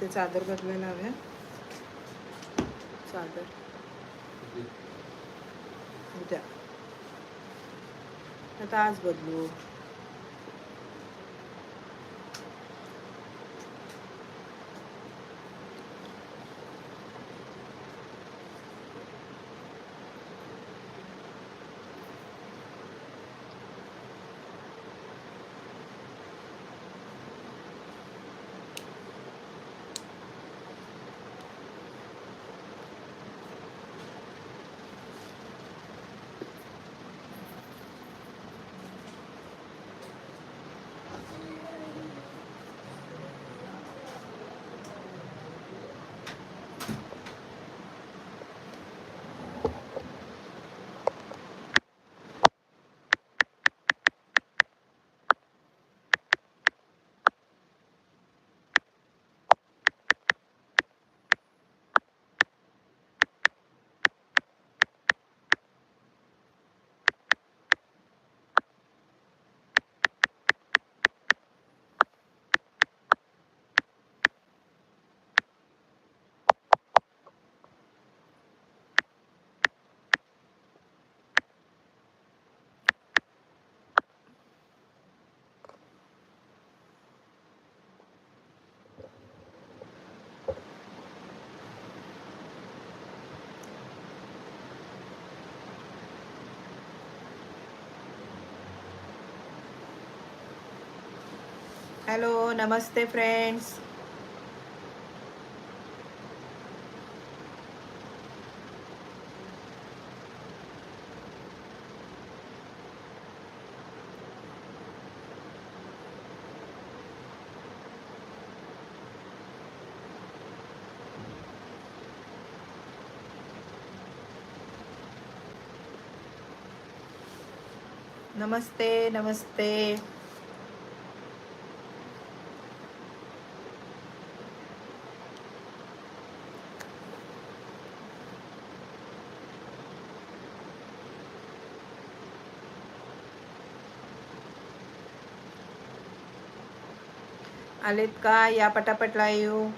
ते चादर बदलायला हव्या चादर. उद्या आता आज बदलू. हॅलो नमस्ते फ्रेंड्स नमस्ते नमस्ते आलेत का? या पटापट लाईव्ह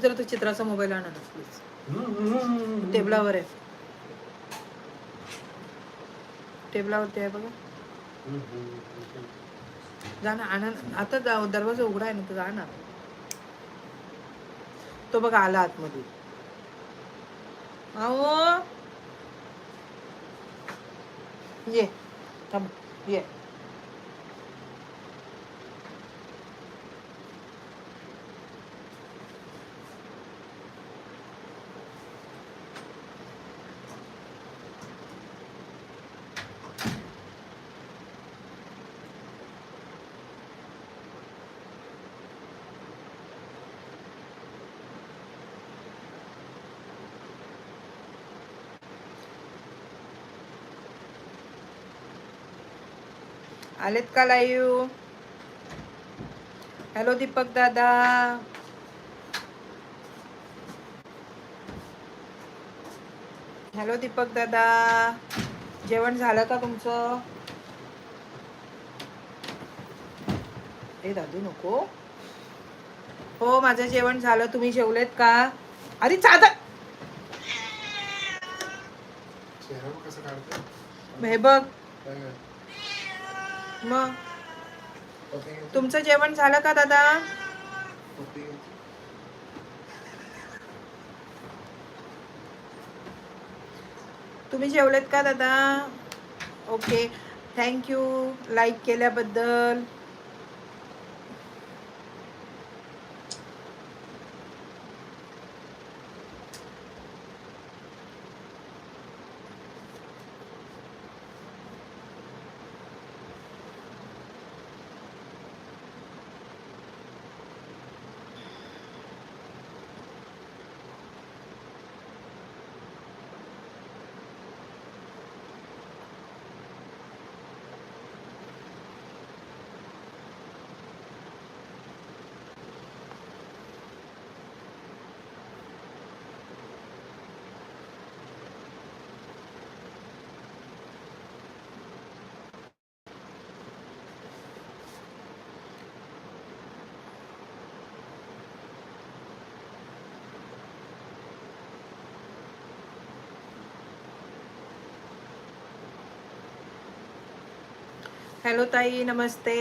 जरा तू चित्राचा मोबाईल आणा प्लीज टेबलावर आहे. टेबलावरती आहे बघा. जा ना आणा. आता जा- दरवाजा उघडा आहे ना तर जा ना. तो बघा आला आतमध्ये. अहो. ये. थांब. ये. आलेत का लाईव्ह हॅलो दीपक दादा. हॅलो दीपक दादा. जेवण झालं का तुमचं? ए दादू नको. हो माझं जेवण झालं. तुम्ही जेवलेत का? अरे चादर! हे बघ? मग? तुमचं जेवण झालं का दादा? तुम्ही जेवलेत का दादा? ओके. थँक्यू लाईक केल्याबद्दल. हॅलो ताई. नमस्ते.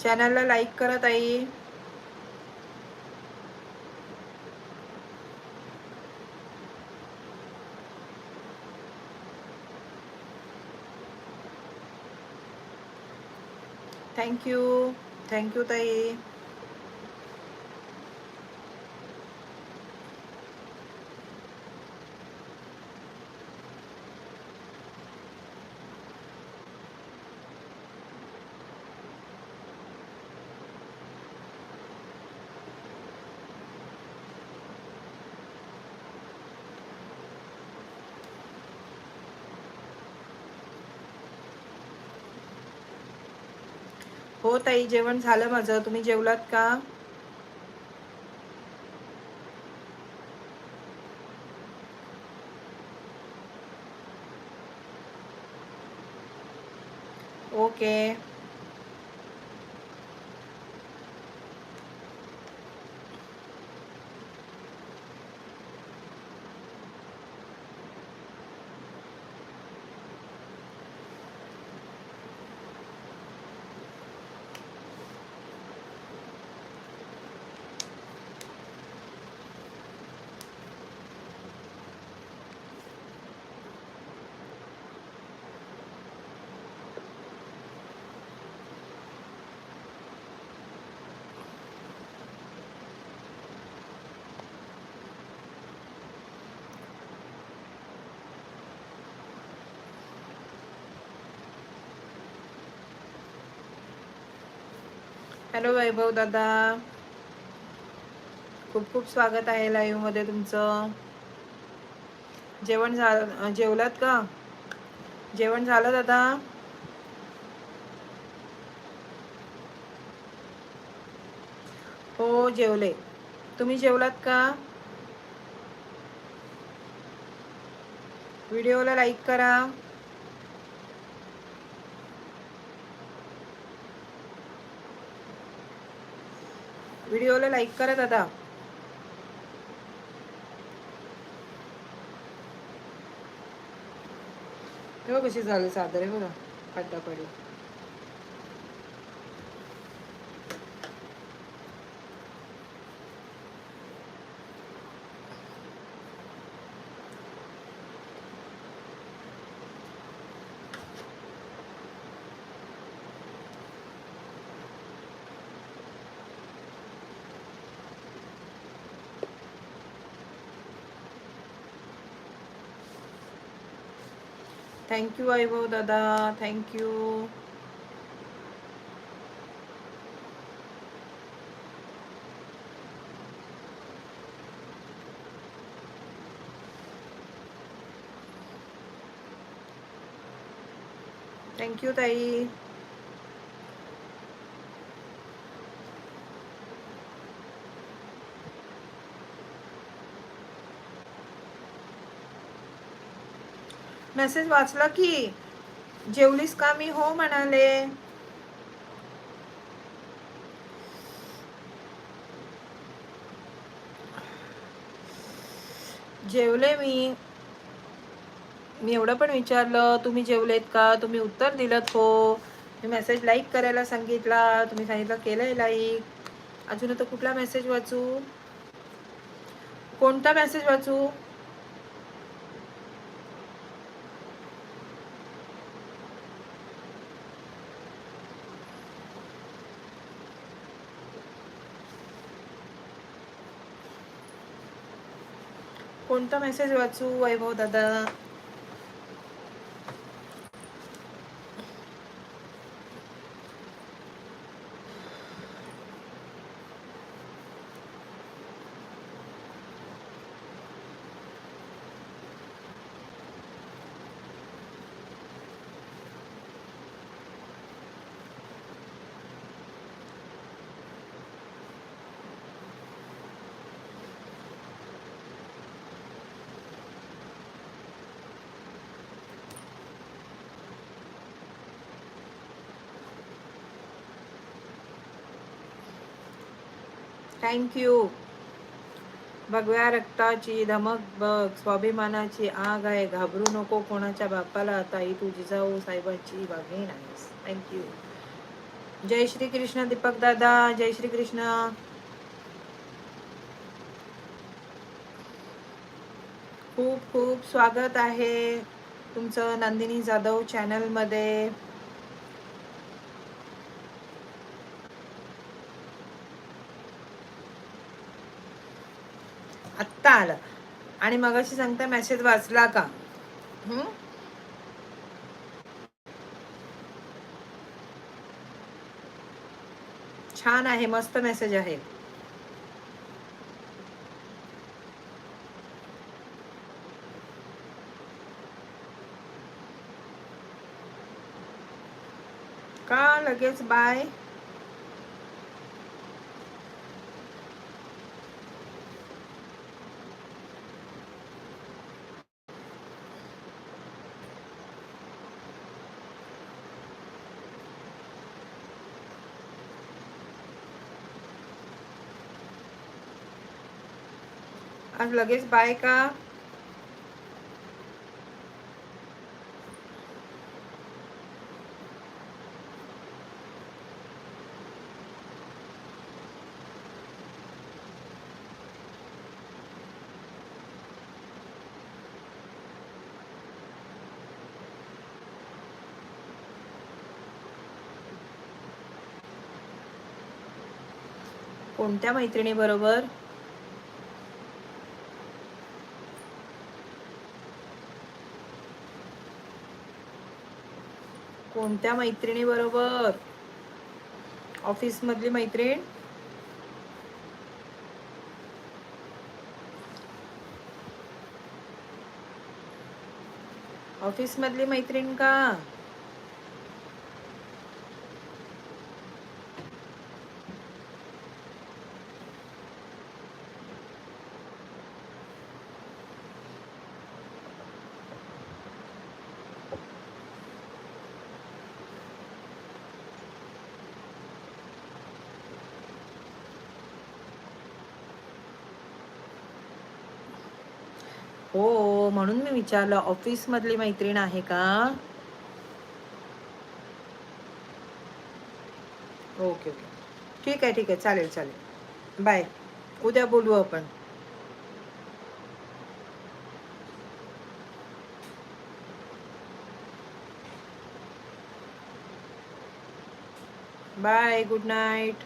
चॅनलला लाईक करा ताई. थँक्यू थँक्यू ताई. हो ताई जेवण झालं माझं. तुम्ही जेवलात का ओके हॅलो वैभव दादा. खूप खूप स्वागत आहे लाईव्हमध्ये तुमचं. जेवण झालं जेवलात का? जेवण झालं दादा? हो जेवले. तुम्ही जेवलात का? व्हिडिओला लाईक करा. व्हिडिओला लाईक करा दादा. तेव्हा कशी झालं सादर आहे बघा खड्डापडी थँक्यू वैभव दादा थँक्यू थँक्यू ताई मेसेज वाचला की जेवलीस का मी? हो म्हणाले. जेवले मी. मी एवढं पण विचारलं तुम्ही जेवलेत का? तुम्ही उत्तर दिलं हो. मी मेसेज लाईक करायला सांगितला. तुम्ही सांगितलं केलंय लाईक. अजून आता कुठला मेसेज वाचू? कोणता मेसेज वाचू? कोणता मेसेज वाचू वैभव दादा? थँक्यू भगव्या रक्ताची धमक बघ. स्वाभिमानाची आग आहे. घाबरू नको कोणाच्या बापाला. ताई तू जिजाऊ साहेबांची वाघीण आहेस थँक्यू जय श्री कृष्ण दीपक दादा. जय श्री कृष्ण. खूप खूप स्वागत आहे तुमचं नंदिनी जाधव चॅनलमध्ये आत्ता आलं. आणि मगाशी सांगता मेसेज वाचला का? हम्म? छान आहे मस्त मेसेज आहे. का लगेच बाय आज लगेच बाय का? कोणत्या मैत्रिणी कोणत्या मैत्रिणी बरोबर ऑफिस मधली मैत्रीण? ऑफिस मधली मैत्रीण का? हो म्हणून मी विचारलं ऑफिसमधली मैत्रीण आहे का? Okay okay. ठीक आहे ठीक आहे. चालेल चालेल. बाय. उद्या बोलू आपण. बाय. Good night.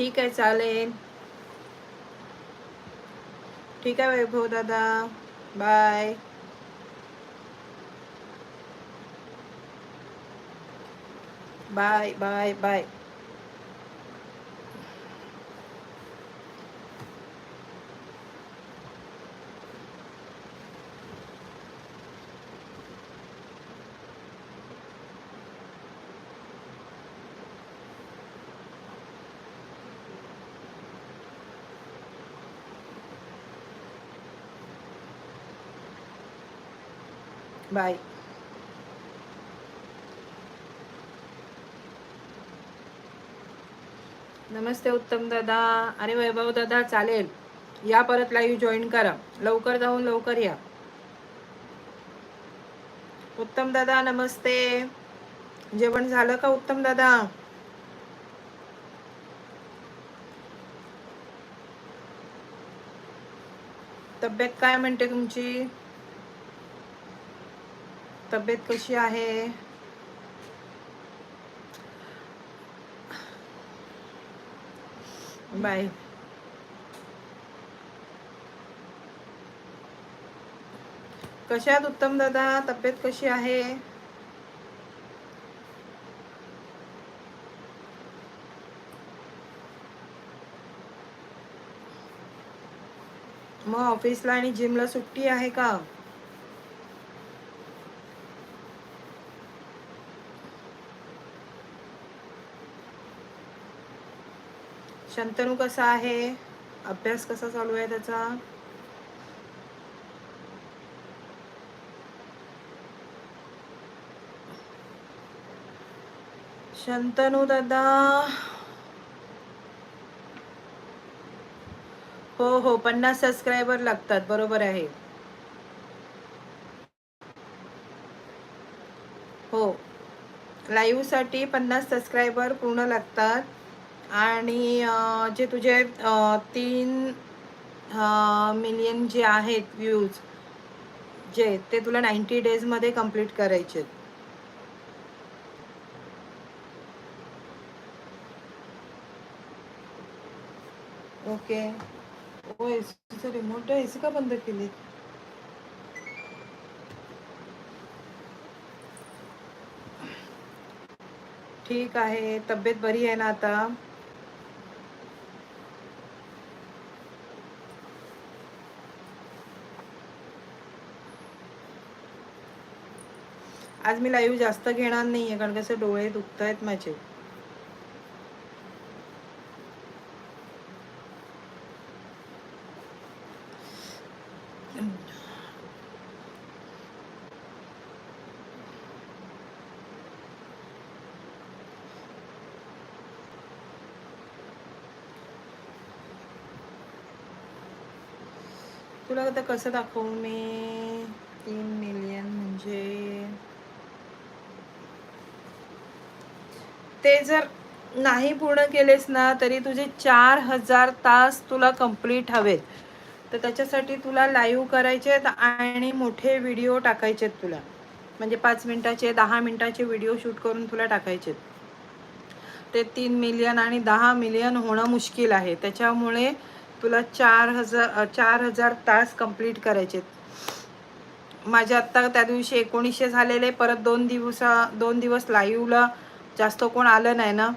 ठीक आहे चालेल. ठीक आहे वैभव दादा. Bye bye bye bye bye नमस्ते उत्तम दादा. अरे वैभव दादा चालेल. या परत लाईव्ह जॉईन करा. लवकर जाऊन लवकर या. उत्तम दादा नमस्ते. जेवण झालं का उत्तम दादा? तब्येत काय म्हणते तुमची? तब्येत कशी आहे? बाय. कशा उत्तम दादा? तब्येत कशी आहे? मग ऑफिसला आणि जिमला सुट्टी आहे का? शंतनू कसा आहे? अभ्यास कसा चालू आहे त्याचा? शंतनू दादा. हो हो पन्नास सबस्क्रायबर लागतात बरोबर आहे. हो. लाईव्हसाठी पन्नास सबस्क्रायबर पूर्ण लागतात. आणि जे तुझे तीन मिलियन जे आहेत व्ह्यूज जे ते तुला नाईन्टी डेजमध्ये कंप्लीट करायचे. ओके. ओ एसीचं रिमोट एसी का बंद केली? ठीक आहे तब्येत बरी आहे ना आता? आज मी लाईव्ह जास्त घेणार नाहीये कारण कसं डोळे दुखत आहेत माझे. तुला आता कसं दाखवू मी? तीन मिलियन म्हणजे ते जर नाही पूर्ण केलेस ना तरी तुझे चार हजार तास तुला कंप्लीट हवेत. तर त्याच्यासाठी तुला लाईव्ह करायचे आहेत आणि मोठे व्हिडिओ टाकायचे आहेत तुला. म्हणजे पाच मिनिटाचे दहा मिनिटाचे व्हिडिओ शूट करून तुला टाकायचे ते तीन मिलियन आणि दहा मिलियन होणं मुश्किल आहे. त्याच्यामुळे तुला चार हजार चार हजार तास कंप्लीट करायचे आहेत. माझे आत्ता त्या दिवशी एकोणीसशे झालेले परत दोन दिवसा दोन दिवस लाईव्हला जास्त कोण आलं नाही ना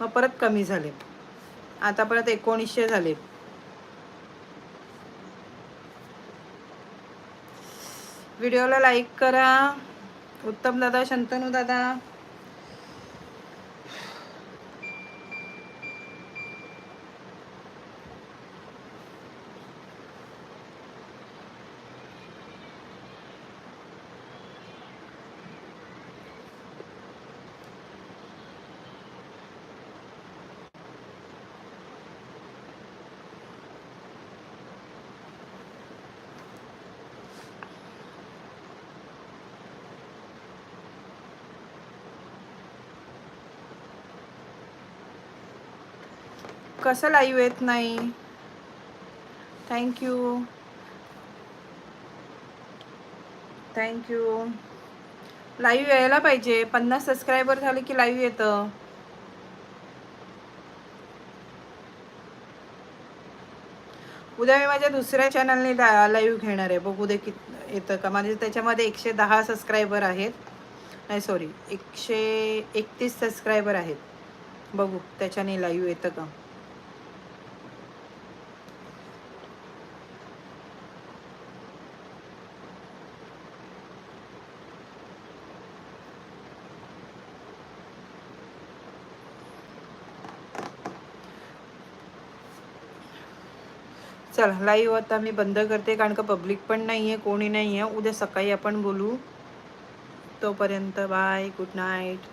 मग परत कमी झाले. आता परत एकोणीसशे झाले. व्हिडिओला लाईक करा. उत्तम दादा शंतनू दादा कसं लाईव्ह येत नाही? थँक्यू थँक्यू लाईव्ह यायला पाहिजे. पन्नास सबस्क्रायबर झाले की लाईव्ह येतं. उद्या मी माझ्या दुसऱ्या चॅनलने लाईव्ह घेणार आहे. बघू दे कित येतं का? माझे त्याच्यामध्ये एकशे दहा सबस्क्रायबर आहेत. नाही सॉरी एकशे एकतीस सबस्क्रायबर आहेत. बघू त्याच्याने लाईव्ह येतं का? चल लाईव्ह आता मी बंद करते कारण का पब्लिक पण नाही आहे कोणी नाही आहे उद्या सकाळी आपण बोलू. तोपर्यंत बाय गुड नाईट